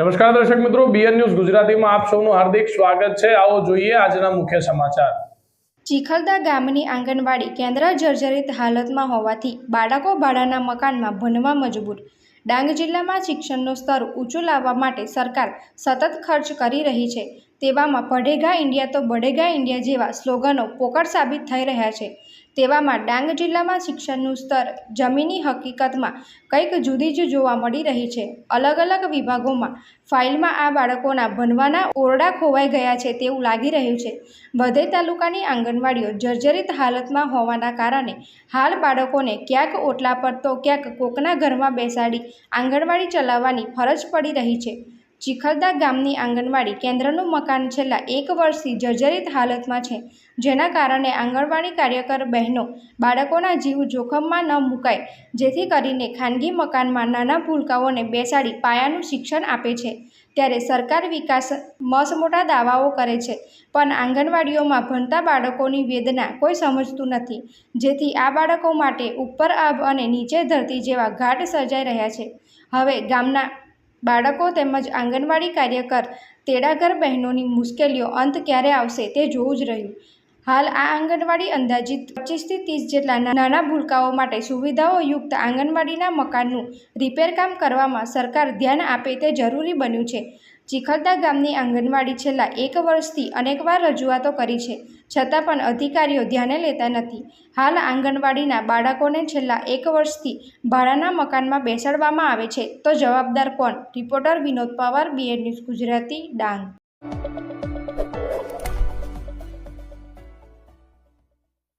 નમસ્કાર દર્શક મિત્રો બીએન ન્યૂઝ ગુજરાતીમાં આપ સૌનું હાર્દિક સ્વાગત છે. આવો જોઈએ આજના મુખ્ય સમાચાર. ચીખલદા ગામની આંગણવાડી કેન્દ્ર જર્જરિત હાલતમાં હોવાથી બાળકો ભાડાના મકાનમાં ભણવા મજબૂર. ડાંગ જિલ્લામાં શિક્ષણનું સ્તર ઊંચું લાવવા માટે સરકાર સતત ખર્ચ કરી રહી છે. તેવામાં પઢેગા ઇન્ડિયા તો બઢેગા ઇન્ડિયા જેવા સ્લોગનો પોકળ સાબિત થઈ રહ્યા છે. તેવામાં ડાંગ જિલ્લામાં શિક્ષણનું સ્તર જમીની હકીકતમાં કંઈક જુદી જ જોવા મળી રહી છે. અલગ અલગ વિભાગોમાં ફાઇલમાં આ બાળકોના ભણવાના ઓરડા ખોવાઈ ગયા છે તેવું લાગી રહ્યું છે. વધે તાલુકાની આંગણવાડીઓ જર્જરિત હાલતમાં હોવાના કારણે હાલ બાળકોને ક્યાંક ઓટલા પર તો ક્યાંક કોકના ઘરમાં બેસાડી આંગણવાડી ચલાવવાની ફરજ પડી રહી છે. ચીખલદા ગામની આંગણવાડી કેન્દ્રનું મકાન છેલ્લા એક વર્ષથી જર્જરિત હાલતમાં છે, જેના કારણે આંગણવાડી કાર્યકર બહેનો બાળકોના જીવ જોખમમાં ન મુકાય, જેથી કરીને ખાનગી મકાનમાં નાના ભૂલકાઓને બેસાડી પાયાનું શિક્ષણ આપે છે. ત્યારે સરકાર વિકાસ મસમોટા દાવાઓ કરે છે, પણ આંગણવાડીઓમાં ભણતા બાળકોની વેદના કોઈ સમજતું નથી, જેથી આ બાળકો માટે ઉપર આભ અને નીચે ધરતી જેવા ઘાટ સર્જાઈ રહ્યા છે. હવે ગામના બાળકો તેમજ આંગણવાડી કાર્યકર તેડાગર બહેનોની મુશ્કેલીઓ અંત ક્યારે આવશે તે જોવું જ રહ્યું. હાલ આ આંગણવાડી અંદાજિત પચીસથી ત્રીસ જેટલા નાના ભૂલકાઓ માટે સુવિધાઓ યુક્ત આંગણવાડીના મકાનનું રિપેર કામ કરવામાં સરકાર ધ્યાન આપે તે જરૂરી બન્યું છે. ચીખલદા ગામની આંગણવાડી છેલ્લા એક વર્ષથી અનેકવાર રજૂઆતો કરી છે, છતાં પણ અધિકારીઓ ધ્યાને લેતા નથી. હાલ આંગણવાડીના બાળકોને છેલ્લા એક વર્ષથી ભાડાના મકાનમાં બેસાડવામાં આવે છે. તો જવાબદાર કોણ? રિપોર્ટર વિનોદ પવાર બીએડ ન્યૂઝ ગુજરાતી, ડાંગ.